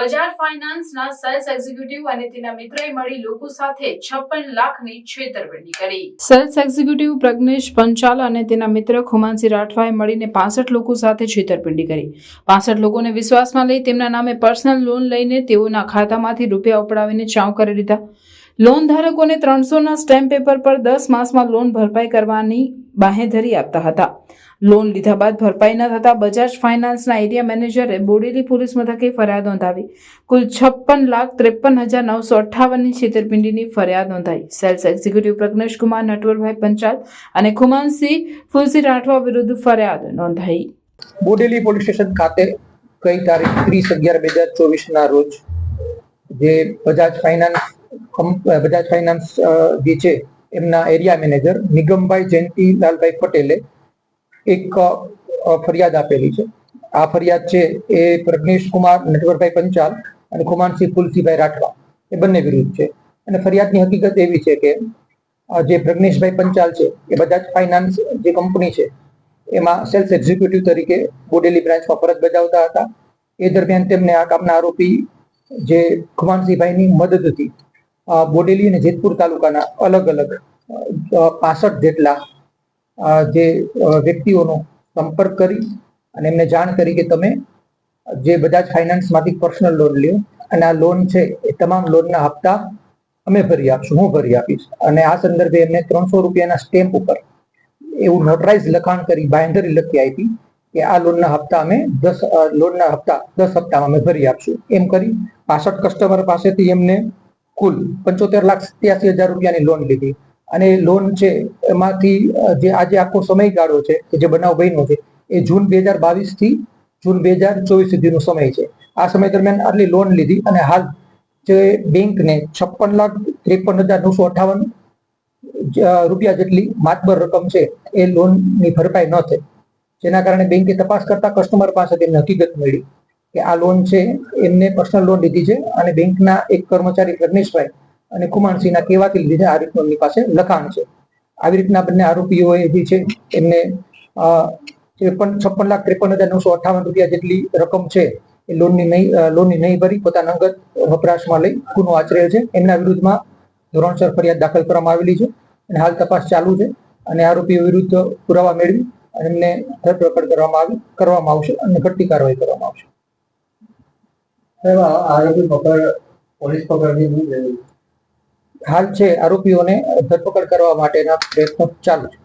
Bajaj ફાઇનાન્સના cells executive અને તેના મિત્રએ મળી લોકો સાથે છપ્પન લાખની છેતરપિંડી કરી. સેલ્સ એક્ઝિક્યુટિવ પ્રજ્ઞેશ પંચાલ અને તેના મિત્ર ખુમાનસિંહ રાઠવાએ મળીને પાસઠ લોકો સાથે છેતરપિંડી કરી. પાસઠ લોકોને વિશ્વાસમાં લઈ તેમના નામે પર્સનલ લોન લઈને તેઓના ખાતામાંથી રૂપિયા ઉપડાવીને ચાઉ કરી દીધા. લોન ધારકોને ત્રણસોના સ્ટેમ્પ પેપર પર દસ માસમાં લોન ભરપાઈ કરવાની બાહેધરી આપતા હતા. લોન લીધા બાદ ભરપાઈ ન થતા બજાજ ફાઇનાન્સના એરિયા મેનેજરે બોડેલી પોલીસ મથકે ફરિયાદ નોંધાવી. કુલ છપ્પન લાખ ત્રેપન હજાર નવસો અઠ્ઠાવનની છેતરપિંડીની ફરિયાદ નોંધાઈ. સેલ્સ એક્ઝિક્યુટિવ પ્રજ્ઞેશ કુમાર, નટવરભાઈ પંચાલ અને ખુમાનસિંહ ફુલસી રાઠવા વિરુદ્ધ ફરિયાદ નોંધાઈ. બોડેલી પોલીસ સ્ટેશન ખાતે ગઈ તારીખ ત્રીસ અગિયાર બે હજાર ચોવીસના રોજ જે બજાજ ફાઇનાન્સ બજાજ ફાઇનાન્સ જે છે, એમના એરિયા મેનેજર નિગમભાઈ જયંતિલાલભાઈ પટેલે એક ફરિયાદ આપેલી છે. આ ફરિયાદ છે એ પ્રજ્ઞેશ કુમાર, નટવરભાઈ પંચાલ અને કુમારસિંહ ફુલસીભાઈ રાઠવા. એ બંને વિરુદ્ધ છે. અને ફરિયાદની હકીકત એવી છે કે જે પ્રજ્ઞેશભાઈ પંચાલ છે, એ બજાજ ફાઇનાન્સ જે કંપની છે, એમાં સેલ્સ એક્ઝિક્યુટિવ તરીકે બોડેલી બ્રાન્ચમાં ફરજ બજાવતા હતા. એ દરમિયાન તેમને આ કામના આરોપી જે ખુમાનસિંહભાઈની મદદથી બોડેલી અને જેતપુર તાલુકાના અલગ અલગ પાસઠ જેટલા જે વ્યક્તિઓનો સંપર્ક કરી અને એમને જાણ કરી કે તમે જે બધા જ ફાઇનાન્સમાંથી પર્સનલ લોન લ્યો અને આ લોન છે એ તમામ લોનના હપ્તા અમે ભરી આપશું, હું ભરી આપીશ. અને આ સંદર્ભે એમને ત્રણસો રૂપિયાના સ્ટેમ્પ ઉપર એવું નોટરાઇઝ લખાણ કરી બાંયધરી લખી આપી કે આ લોનના હપ્તા અમે દસ લોનના હપ્તા દસ હપ્તામાં અમે ભરી આપશું. એમ કરી પાસઠ કસ્ટમર પાસેથી એમને કુલ પંચોતેર લાખ સત્યાસી હજાર રૂપિયાની લોન લીધી. અને લોન છે, એમાંથી જે આજે આખો સમયગાળો છે, કે જે બનાવ બન્યો છે, એ જૂન બે હજાર બાવીસથી જૂન બે હજાર ચોવીસ સુધીનો સમય છે. આ સમય દરમિયાન આટલી લોન લીધી અને હાલ જે બેંકને છપ્પન લાખ ત્રેપન હજાર નવસો અઠાવન રૂપિયા જેટલી માતબર રકમ છે, એ લોનની ભરપાઈ ન થઈ. જેના કારણે બેંકે તપાસ કરતા કસ્ટમર પાસેથી એમને હકીકત મળી કે આ લોન છે, એમને પર્સનલ લોન લીધી છે અને બેંકના એક કર્મચારી પ્રજ્ઞેશભાઈ અને કુમારસિંહના કહેવાથી લીધી આ રીતનું એમની પાસે લખાણ છે. આવી રીતના બંને આરોપીઓએ જે છે, એમને ત્રેપન, છપ્પન લાખ ત્રેપન હજાર નવસો અઠાવન રૂપિયા જેટલી રકમ છે, એ લોનની નહીં લોનની નહીં ભરી, પોતાના અંગત વપરાશમાં લઈ ગુનો આચરેલ છે. એમના વિરુદ્ધમાં ધોરણસર ફરિયાદ દાખલ કરવામાં આવેલી છે અને હાલ તપાસ ચાલુ છે અને આરોપીઓ વિરુદ્ધ પુરાવા મેળવી અને એમને ધરપકડ કરવામાં આવી, કરવામાં આવશે અને ઘટતી કાર્યવાહી કરવામાં આવશે. આરોપી પકડ પોલીસ પકડની હાલ છે આરોપીઓને ધરપકડ કરવા માટેના પ્રયત્નો ચાલુ છે.